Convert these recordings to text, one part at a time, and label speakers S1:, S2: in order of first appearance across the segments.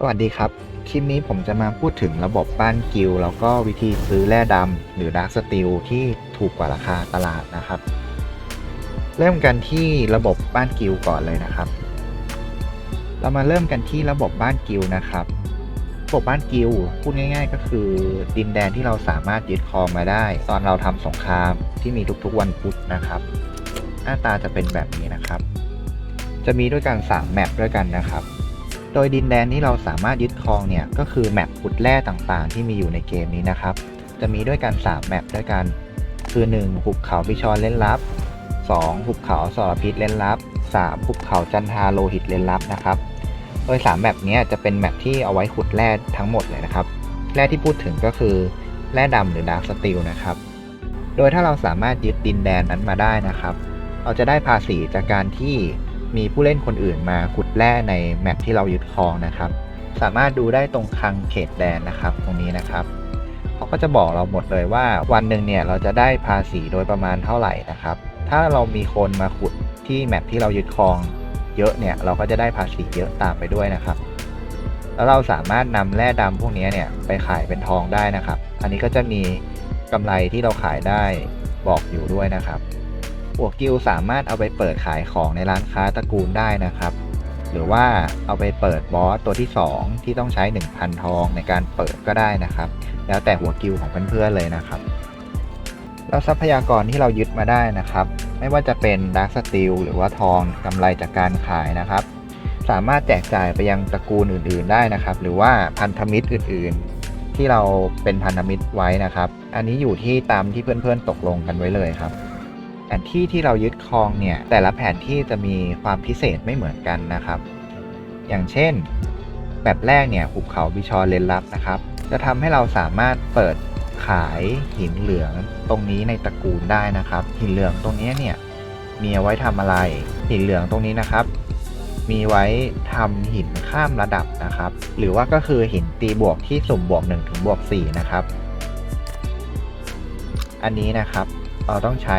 S1: สวัสดีครับ คลิปนี้ผมจะมาพูดถึงระบบบ้านกิลแล้วก็วิธีซื้อแร่ดำหรือดาร์กสตีลที่ถูกกว่าราคาตลาดนะครับ เริ่มกันที่ระบบบ้านกิลก่อนเลยนะครับ เรามาเริ่มกันที่ระบบบ้านกิลนะครับระบบบ้านกิลพูดง่าย ๆ ก็คือดินแดนที่เราสามารถยึดครองมาได้ ตอนเราทำสงครามที่มีทุกๆวันพุธนะครับ หน้าตาจะเป็นแบบนี้นะครับ จะมีด้วยกัน3แมปด้วยกันนะครับ โดยดินแดนที่เราสามารถยึดครองเนี่ยก็คือแมปขุดแร่ต่างๆ ที่มีอยู่ในเกมนี้นะครับ จะมีด้วยกัน3แมปด้วยกัน คือ 1. หุบเขาพิชรเล่นลับ 2. หุบเขาสรพิษเล่นลับ 3. หุบเขาจันทาโลหิตเล่นลับนะครับโดย 3 แมปนี้จะเป็นแมปที่เอาไว้ขุดแร่ทั้งหมดเลยนะครับแร่ที่พูดถึงก็คือแร่ดำหรือดาร์กสตีลนะครับ โดยถ้าเราสามารถยึดดินแดนนั้นมาได้นะครับ เราจะได้ภาษีจากการที่ มีผู้เล่นคนอื่นมาขุดแร่ในแมปที่เรายึดครองนะครับ สามารถดูได้ตรงคลังเขตแดนนะครับ ตรงนี้นะครับเขาก็จะบอกเราหมดเลยว่าวันหนึ่งเนี่ยเราจะได้ภาษีโดยประมาณเท่าไหร่นะครับ ถ้าเรามีคนมาขุดที่แมปที่เรายึดครองเยอะเนี่ยเราก็จะได้ภาษีเยอะตามไปด้วยนะครับแล้วเราสามารถนำแร่ดำพวกนี้เนี่ยไปขายเป็นทองได้นะครับ อันนี้ก็จะมีกำไรที่เราขายได้บอกอยู่ด้วยนะครับ หัวกิลสามารถเอาไปเปิดขายของในร้านค้าตระกูลได้นะครับ หรือว่าเอาไปเปิดบอสตัวที่ 2 ที่ต้องใช้ 1,000 ทองในการเปิดก็ได้นะครับ แล้วแต่หัวกิลของเพื่อนๆเลยนะครับแล้วทรัพยากรที่เรายึดมาได้นะครับ ไม่ว่าจะเป็นดาร์กสตีลหรือว่าทองกำไรจากการขายนะครับ สามารถแจกจ่ายไปยังตระกูลอื่น ๆได้นะครับ หรือว่าพันธมิตรอื่นๆ ที่เราเป็นพันธมิตรไว้นะครับ อันนี้อยู่ที่ตามที่เพื่อนๆตกลงกันไว้เลยครับ แผนที่ที่เรายึดครองเนี่ยแต่ละแผนที่จะมีความพิเศษไม่เหมือนกันนะครับ อย่างเช่นแบบแรกเนี่ยหุบเขาบิชอเลนลับนะครับ จะทำให้เราสามารถเปิดขายหินเหลืองตรงนี้ในตระกูลได้นะครับ หินเหลืองตรงนี้เนี่ยมีเอาไว้ทำอะไร หินเหลืองตรงนี้นะครับ มีไว้ทำหินข้ามระดับนะครับ หรือว่าก็คือหินตีบวกที่สุ่มบวก1ถึงบวก4นะครับ อันนี้นะครับเราต้องใช้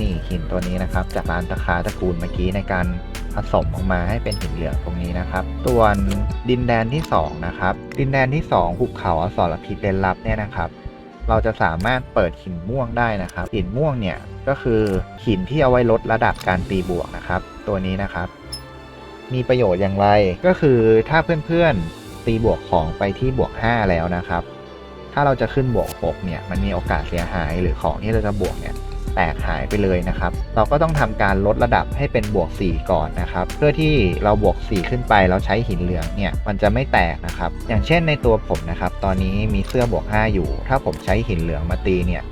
S1: นี่หินตัวนี้นะครับ จากร้านตะคาตะกูลเมื่อกี้ในการผสมออกมาให้เป็นหินเหลืองตรงนี้นะครับส่วนดินแดนที่ 2 นะครับ ดินแดนที่2หุบเขาอสรพิษเลนลับเนี่ยนะครับ เราจะสามารถเปิดหินม่วงได้นะครับ หินม่วงเนี่ยก็คือหินที่เอาไว้ลดระดับการตีบวกนะครับ ตัวนี้นะครับ มีประโยชน์อย่างไรก็คือถ้าเพื่อนๆตีบวกของไปที่บวก 5 แล้วนะครับ ถ้าเราจะขึ้นบวก 6 เนี่ยมันมีโอกาสเสียหายหรือของที่เราจะบวกเนี่ย แตกหายไปเลยนะครับ เราก็ต้องทำการลดระดับให้เป็นบวก 4 ก่อนนะครับ เพื่อที่เราบวก 4 ขึ้นไปแล้วใช้หินเหลืองเนี่ยมันจะไม่แตกนะครับ อย่างเช่นในตัวผมนะครับ ตอนนี้มีเสื้อบวก 5 อยู่ ถ้าผมใช้หินเหลืองมาตีเนี่ย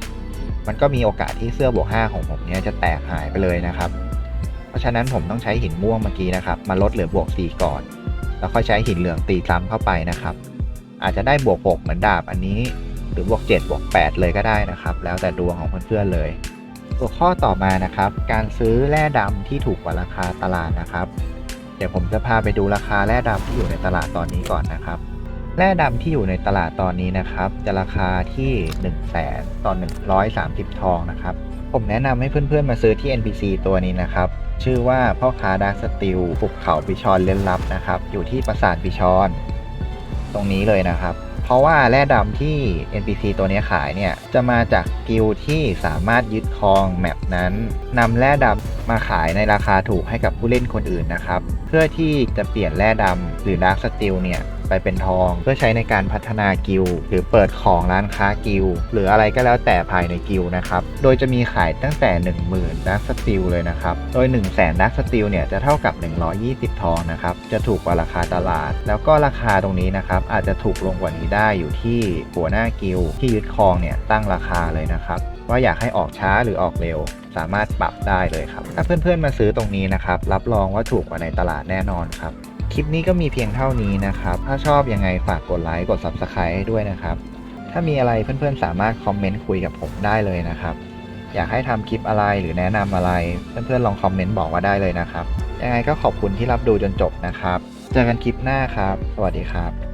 S1: มันก็มีโอกาสที่เสื้อบวก 5 ของผมเนี่ยจะแตกหายไปเลยนะครับ เพราะฉะนั้นผมต้องใช้หินม่วงเมื่อกี้นะครับ มาลดเหลือบวก 4 ก่อน แล้วค่อยใช้หินเหลืองตีซ้ำเข้าไปนะครับ อาจจะได้บวก 6 เหมือนดาบอันนี้ หรือบวก 7 บวก 8 เลยก็ได้นะครับ แล้วแต่ดวงของเพื่อนๆเลยัวข้อต่อมานะครับ การซื้อแร่ดำที่ถูกกว่าราคาตลาดนะครับ เดี๋ยวผมจะพาไปดูราคาแร่ดำที่อยู่ในตลาดตอนนี้ก่อนนะครับ แร่ดำที่อยู่ในตลาดตอนนี้นะครับ จะราคาที่1 0 0 0 0แสนต่อ130 ทองนะครับ ผมแนะนำให้เพื่อนๆมาซื้อที่ NPC ตัวนี้นะครับ ชื่อว่าพ่อค้าดาร์สติลปุกเขาบิชอนเล่นลับนะครับ อยู่ที่ปราสาทบิชอน ตรงนี้เลยนะครับ ราะว่าแร่ดำที่ NPC ตัวนี้ขายเนี่ย จะมาจากกิลด์ที่สามารถยึดครองแมปนั้นนำแร่ดำมาขายในราคาถูกให้กับผู้เล่นคนอื่นนะครับ เพื่อที่จะเปลี่ยนแร่ดำหรือดาร์กสติลเนี่ย ไปเป็นทอง เพื่อใช้ในการพัฒนากิลด์หรือเปิดของร้านค้ากิลด์หรืออะไรก็แล้วแต่ภายในกิลด์นะครับ โดยจะมีขายตั้งแต่ 10,000ดาร์กสติลเลยนะครับ โดย 1 0 0 0 0แสนดาร์กสติลเนี่ยจะเท่ากับ 120 ทองนะครับ จะถูกกว่าราคาตลาด แล้วก็ราคาตรงนี้นะครับอาจจะถูกลงกว่านี้ได้อยู่ที่หัวหน้ากิลด์ที่ยึดครองเนี่ยตั้งราคาเลยนะครับว่าอยากให้ออกช้าหรือออกเร็ว สามารถปรับได้เลยครับ ถ้าเพื่อนๆมาซื้อตรงนี้นะครับ รับรองว่าถูกกว่าในตลาดแน่นอนครับ คลิปนี้ก็มีเพียงเท่านี้นะครับ ถ้าชอบยังไงฝากกดไลค์กด Subscribe ให้ด้วยนะครับ ถ้ามีอะไรเพื่อนๆสามารถคอมเมนต์คุยกับผมได้เลยนะครับ อยากให้ทำคลิปอะไรหรือแนะนำอะไรเพื่อนๆลองคอมเมนต์บอกว่าได้เลยนะครับ ยังไงก็ขอบคุณที่รับดูจนจบนะครับ เจอกันคลิปหน้าครับ สวัสดีครับ